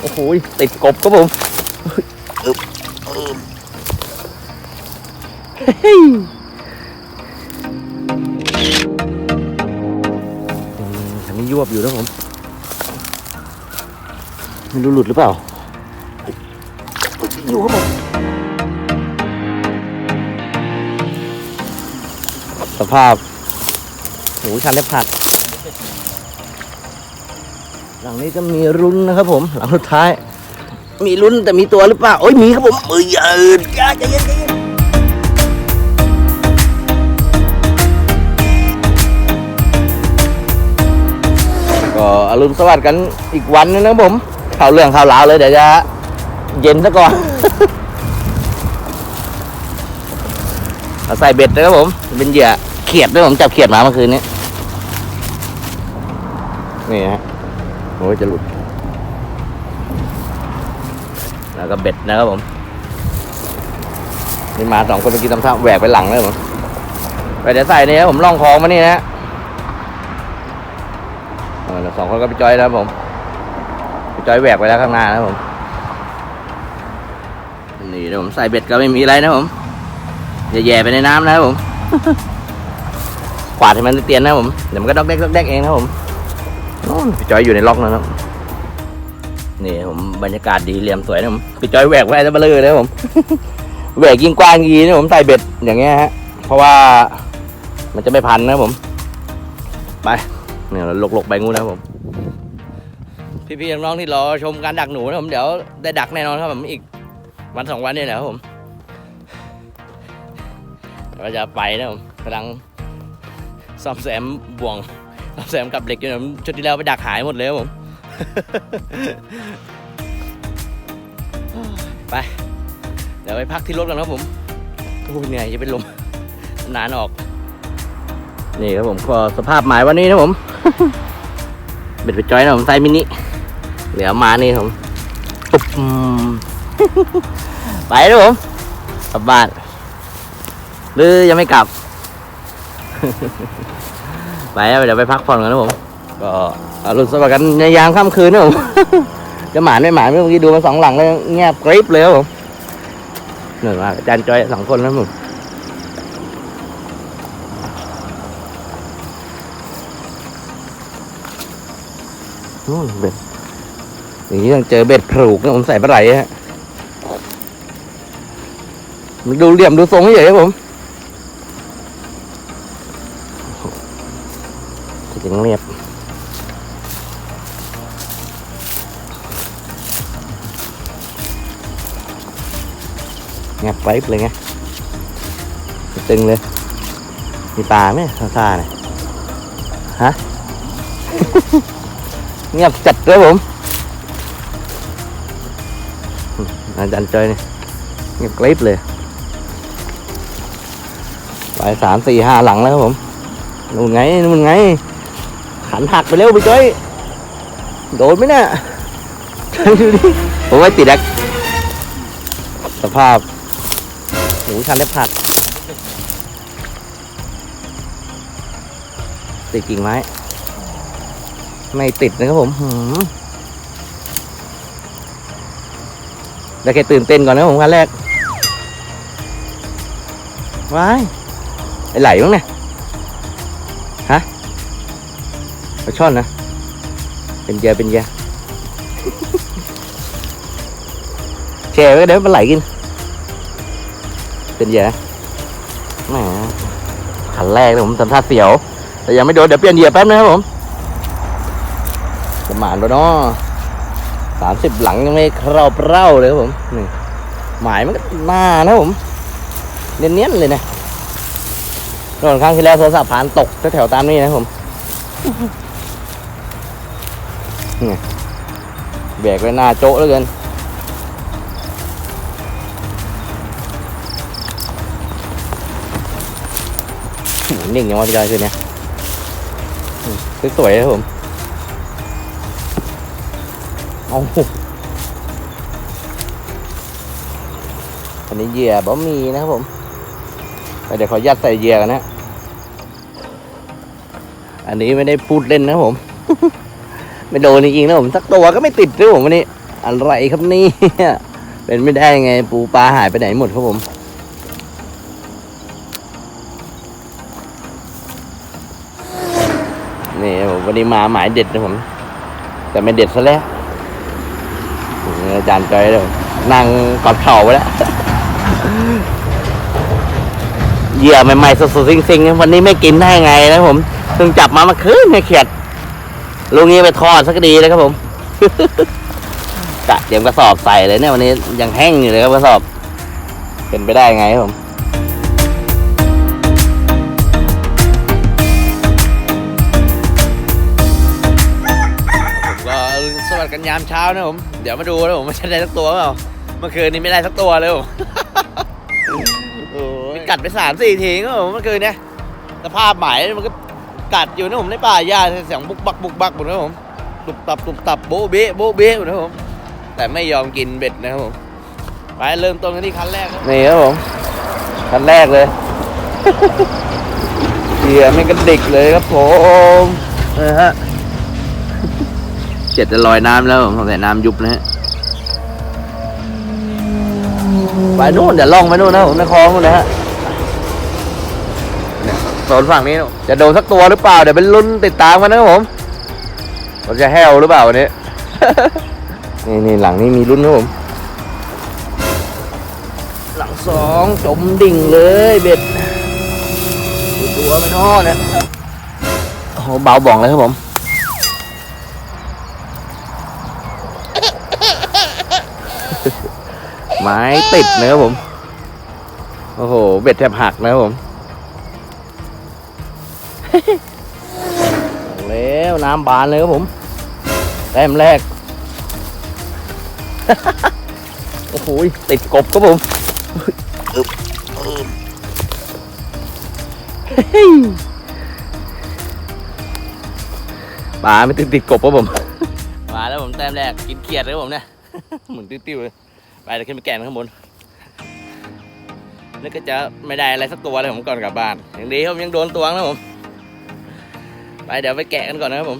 โอ้โหติดกบครับผมอึ๊บอึ๊บเฮ้ยอืมอันนี้ยวบอยู่นะผมไม่รู้หลุดหรือเปล่าอยู่ครับผมสภาพโอ้โหชันเล็บผัด หลังนี้ก็มีรุ้นนะครับผม หลังสุดท้าย มีรุ้นแต่มีตัวหรือเปล่าโอ้ยมีครับผมเอ้ยเอออย่าใจเย็นใจเย็นก็อรุณสวัสดิ์กันอีกวันนึงนะครับผมข่าวเรื่องข่าวราวเลยเดี๋ยวจะเย็นซะก่อน เอาใส่เบ็ดนะครับผม เป็นเหยื่อเขียดด้วยผมจับเขียดมาเมื่อคืนนี้นี่ฮะ โอ้ยจะหลุด แล้วก็เบ็ดนะครับผมนี่มาสองคนเมื่อกี้ทำท่าแหวกไปหลังเลยผมไปเดี๋ยวใส่นี่ครับผมล่องคลองมานี่นะเออแล้วสองคนก็ไปจอยนะครับผมไปจอยแหวกไปแล้วข้างหน้านะครับผมนี่นะผมใส่เบ็ดก็ไม่มีอะไรนะผมอย่าแย่ไปในน้ำนะครับผมขวาดให้มันเตียนนะครับผมเดี๋ยวมันก็ดอกแดกดอกแดกเองนะครับผม นู่นพี่จอยอยู่ในล็อกนะครับนี่ผมบรรยากาศดีเหลี่ยมสวยนะผมพี่จอยแหวกไว้จะมาเลยนะผมแหวกยิ่งกว้างยีนะผมใส่เบ็ดอย่างเงี้ยฮะเพราะว่ามันจะไม่พันนะผมไปเนี่ยเราลกๆไปงูนะครับผมพี่ๆน้องๆที่รอชมการดักหนูนะผมเดี๋ยวได้ดักแน่นอนครับผมอีกวันสองวันเนี่ยนะครับผมเราจะไปนะผมกำลังซ่อมแซมบ่วง ซ่อมแซมกับเหล็กอยู่นะผมชุดที่แล้วไปดักหายหมดเลยผม ไป เดี๋ยวไปพักที่รถกันครับผมโอ้ยเหนื่อยจะเป็นลมนานออก นี่ครับผมก็สภาพหมายวันนี้นะผม เบ็ดไปจอยนะผมไซมินิ เหลือมานี่ผมปุ๊บอืมไปนะผมกลับบ้านหรือยังไม่กลับ ไปแล้วเดี๋ยวไปพักผ่อนกันนะผม ก็อรุณสวัสดิ์กันในยามค่ำคืนนะผม จะหมานไม่หมานเมื่อกี้ดูมาสองหลังเลยเงียบกริบเลยครับผมเหนื่อยมากอาจารย์จอยสองคนแล้วผมนู่นเบ็ดอย่างนี้ต้องเจอเบ็ดผูกนะผมใส่ปลาไหลฮะมันดูเหลี่ยมดูทรงเฉยๆครับผม ไปเลยไงตึงเลย มีปลาไหมซาซาเนี่ยฮะ เงียบจัดเลยผมอืมอาจารย์จอยนี่เงียบกริบเลยไปสามสี่ห้าหลังแล้วครับผมนู่นไงนู่นไง ขันหักไปเร็วไปจ้อยโดนไหมเนี่ยดูดิผมว่าติดแอคสภาพ หมูชันเลผัดติดกิ่งไม้ ไม่ติดนะครับผมหืมได้แค่ตื่นเต้นก่อนนะผมครั้งแรกว้ายไอไหลมั้งเนี่ยฮะปลาช่อนนะ เป็นเยาเป็นเยาแช่ไว้เดี๋ยวมันไหลกิน เป็นเหยื่อแหมขันแรกเลยผมทำท่าเสียว แต่ยังไม่โดนเดี๋ยวเปลี่ยนเหยื่อแป๊บนะครับผมประมาณแล้วเนาะสามสิบหลังยังไม่เคราเปร่าเลยครับผมนี่หมายมันก็หน้านะผม เนียนๆเลยนะตอนครั้งที่แล้วโทรศัพท์ผ่านตกแถวๆตามนี้นะครับผมนี่แบกไว้หน้าโจ๊ะแล้วกิน หนิ่งยังวะพี่จอยคืนเนี้ยอืมสวยๆครับผมเอาอันนี้เหยื่อบะมีนะครับผมเดี๋ยวขอยัดใส่เหยื่อกันนะ อันนี้ไม่ได้พูดเล่นนะผม ไม่โดนจริงๆนะผมสักตัวก็ไม่ติดด้วยผมวันนี้ อะไรครับนี่เป็นไม่ได้ไงปูปลาหายไปไหนหมดครับผม วันนี้มาหมายเด็ดนะผม แต่ไม่เด็ดซะแล้วอาจารย์จอยเลยนั่งกอดเข่าไว้แล้วเหยื่อใหม่ๆสดๆซิงๆวันนี้ไม่กินได้ไงนะผมเพิ่งจับมาเมื่อคืนเนี่ยเขียดลูกนี้ไปทอดสักดีเลยครับผมกะเตรียมกระสอบใส่เลยเนี่ยวันนี้ยังแห้งอยู่เลยครับกระสอบ เป็นไปได้ไงครับผม ยามเช้านะผม เดี๋ยวมาดูนะผมว่าจะได้สักตัวเปล่าเมื่อคืนนี้ไม่ได้สักตัวเลยผมโอ้ยกัดไปสามสี่ทีก็ผมเมื่อคืนเนี่ยสภาพหมายมันก็กัดอยู่นะผมในป่าหญ้าเสียงบุกบักบุกบักหมดนะผมตุบตับตุบตับโบ๊ะเบ๊ะโบ๊ะเบ๊ะหมดนะผมแต่ไม่ยอมกินเบ็ดนะครับผมไปเริ่มต้นกันที่คันแรกครับนี่ครับผมคันแรกเลยเสียไม่กระดิกเลยครับผมนะฮะ เจ็ดจะลอยน้ำแล้วผมสงสัยน้ำยุบนะฮะไปนู่นเดี๋ยวล่องไปนู่นนะผมในคลองนู่นนะฮะโซนฝั่งนี้ จะโดนสักตัวหรือเปล่า เดี๋ยวเป็นลุ้นติดตามกันนะครับผมเราจะแห้วหรือเปล่าวันนี้ นี่นี่หลังนี้มีลุ้นนะผม หลังสองจมดิ่งเลยเบ็ดตัวไม่นอเนี่ยโอ้เบาบ่องเลยครับผม ไม้ติดนะครับผม โอ้โห เบ็ดแทบหักนะครับผมเอาแล้วน้ำบานเลยครับผม แต้มแรก โอ้โห ติดกบครับผมอึ๊บอึ๊บเฮ้ยปลาไม่ติดติดกบครับผม มาแล้วผมแต้มแรกกินเขียดเลยครับผมเนี่ยหมุนติ้วๆเลย ไปเดี๋ยวขึ้นไปแกะข้างบนนึกก็จะไม่ได้อะไรสักตัวเลยผมก่อนกลับบ้าน อย่างดีผมยังโดนตัวนะผมไปเดี๋ยวไปแกะกันก่อนนะครับผม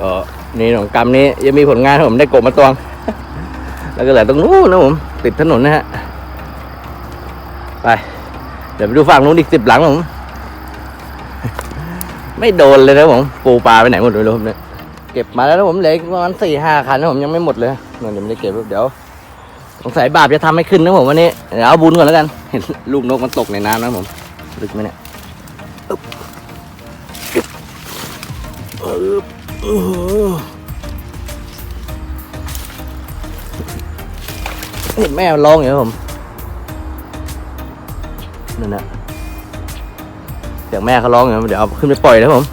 ก็นี่ของกรรมนี้ยังมีผลงานผมได้กบมาตวง แล้วก็เหลือตรงนู้นนะผมติดถนนนะฮะไปเดี๋ยวไปดูฝั่งนู้นอีกสิบหลังผมไม่โดนเลยนะผมปูปลาไปไหนหมดเลยผมเนี่ยเก็บมาแล้วนะผมเหลือประมาณสี่ห้าคันนะผมยังไม่หมดเลยเดี๋ยวไม่ได้เก็บเดี๋ยว สงสัยบาปจะทำให้ขึ้นนะผมวันนี้เดี๋ยวเอาบุญก่อนแล้วกันเห็นลูกนกมันตกในน้ำนะผมลึกไหมเนี่ยเห็นแม่มันร้องอยู่นะผมนั่นนะเสียงแม่เขาร้องอยู่นะเดี๋ยวเอาขึ้นไปปล่อยนะผม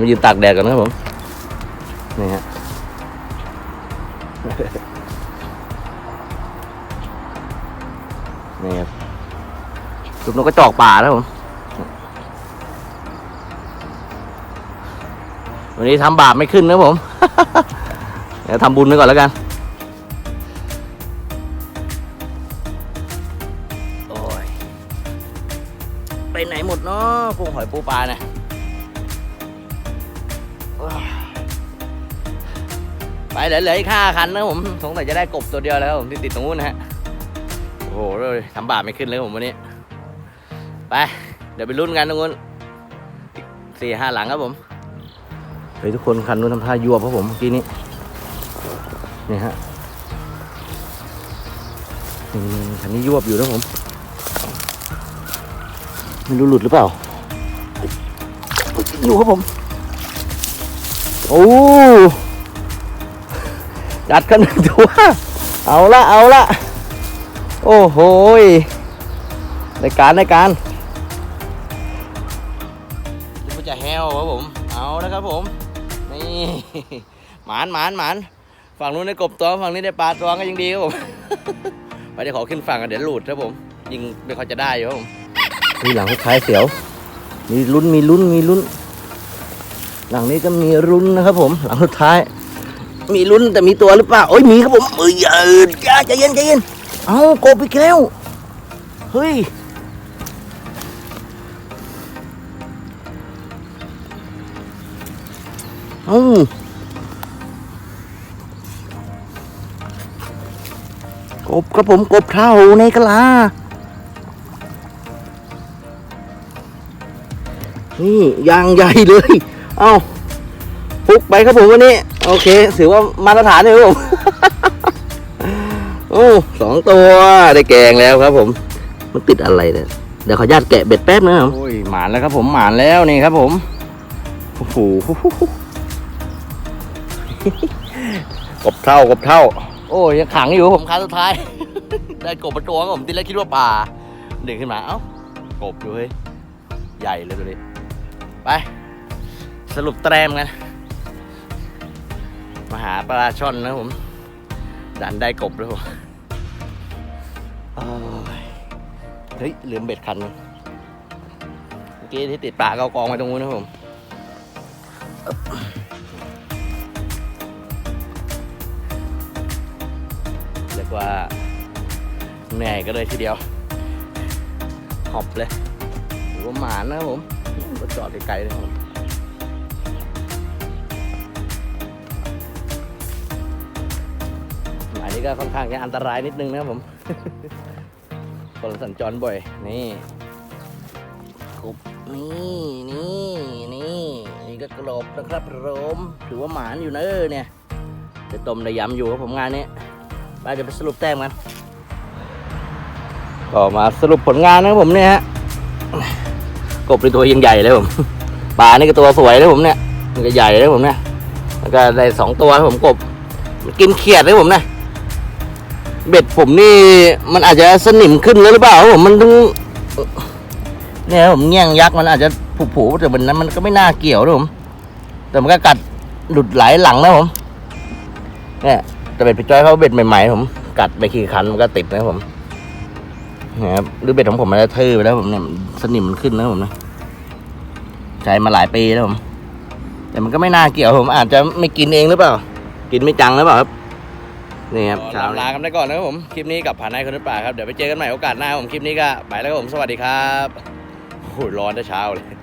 มันยืนตากแดดก่อนนะครับผม นี่ฮะนี่ครับลูกนกกระจอกป่านะครับผม วันนี้ทำบาปไม่ขึ้นนะครับผม เดี๋ยวทำบุญไปก่อนแล้วกันโอ้ยไปไหนหมดเนาะกุ้งหอยปูปลาเนี่ย เหลือเหลืออีกห้าคันนะผมสงสัยจะได้กบตัวเดียวแล้วผมที่ติดตรงนู้นนะฮะโอ้โหเลยทำบาปไม่ขึ้นเลยผมวันนี้ ไป เดี๋ยวไปรุ่นกันตรงนู้นสี่ห้าหลังครับผมเฮ้ยทุกคนคันนู้นทำท่ายั่วเพราะผมเมื่อกี้นี้นี่ฮะนี่คันนี้ยวบอยู่นะผมไม่รู้หลุดหรือเปล่ายอยู่ครับผม โอ้ จัดกันหนึ่งตัว เอาละเอาละโอ้โหยในการในการนี่ก็จะแฮวครับผม เอาแล้วครับผม นี่หมานหมานหมานฝั่งนู้นได้กบตัวฝั่งนี้ได้ปลาตัวก็ยังดีครับผมไปเดี๋ยวขอขึ้นฝั่งกันเดี๋ยวหลุดครับผม ยิงไม่ค่อยจะได้อยู่ครับผมนี่หลังคล้ายๆเสียว มีลุ้นมีลุ้นมีลุ้น หลังนี้ก็มีรุ้นนะครับผม หลังสุดท้าย มีลุ้นแต่มีตัวหรือเปล่าโอ้ยมีครับผมเอ้ยอย่าอย่าใจเย็นใจเย็นเอาโกบอีกแล้วเฮ้ยเอากบครับผมกบเท่าในกะลานี่ยางใหญ่เลย เอาฟุกไปครับผมวันนี้ โอเค ถือว่ามาตรฐานเลยครับผมโอ้สองตัวได้แกงแล้วครับ ผม มันติดอะไรเนี่ยเดี๋ยวขออนุญาตแกะเบ็ดแป๊บนะครับโอ้ยหมานแล้วครับผมหมานแล้วนี่ครับ ผมโอ้โหกบเท่ากบเท่า โอ้ยยังขังอยู่ครับผมครั้งสุดท้าย ได้กบมาตัวครับผมทีแรกคิดว่าปลาดึงขึ้นมาเอ้ากบอยู่เฮ้ยใหญ่เลยตัวนี้ไป สรุปแตรมกัน มาหาปลาช่อนนะผม ดันได้กบแล้วผมเฮ้ยลืมเบ็ดคัน เมื่อกี้ที่ติดปลาก็เอากองไว้ตรงนู้นนะผมเรียกว่าเหนื่อยก็เลยทีเดียว หอบเลยถือว่าหมานนะครับผมรถจอดไกลๆเลยผม นี้ก็ค่อนข้างจะอันตรายนิดนึงนะครับผม คนสัญจรบ่อย นี่กบนี่นี่นี่นี่ก็กรบนะครับผมถือว่าหมานอยู่นะเออเนี่ยจะต้มได้ยำอยู่ครับผมงานนี้ปเดี๋ยวไปสรุปแต้มกันก็มาสรุปผลงานนะครับผมเนี่ยฮะกบเป็นตัวยังใหญ่เลยผมปลานี่ก็ตัวสวยเลยผมเนี่ยมันก็ใหญ่เลยผมเนี่ยแล้วก็ได้สองตัวผมกบมันกินเขียดเลยผมนะ เบ็ดผมนี่มันอาจจะสนิมขึ้นแล้วหรือเปล่าผมมันต้องเนี่ยครับผมแง่งยักษ์มันอาจจะผุๆแต่มันนั้นมันก็ไม่น่าเกี่ยวนะผม แต่มันก็กัดหลุดไหลหลังนะผมเนี่ยแต่เบ็ดพี่จ้อยเขาเบ็ดใหม่ๆผมกัดไปขี่คันมันก็ติดนะผมนะครับหรือเบ็ดของผมมันจะทื่อไปแล้วผมเนี่ยสนิมมันขึ้นนะครับผมนะใช้มาหลายปีแล้วผม แต่มันก็ไม่น่าเกี่ยวผม อาจจะไม่กินเองหรือเปล่า กินไม่จังหรือเปล่าครับ นี่ครับเช้าลากันไปก่อนนะครับผม คลิปนี้กับผ่านนายคนนึกป่าครับ เดี๋ยวไปเจอกันใหม่โอกาสหน้าครับผม คลิปนี้ก็ไปแล้วครับผม สวัสดีครับโอ้ยร้อนแต่เช้าเลย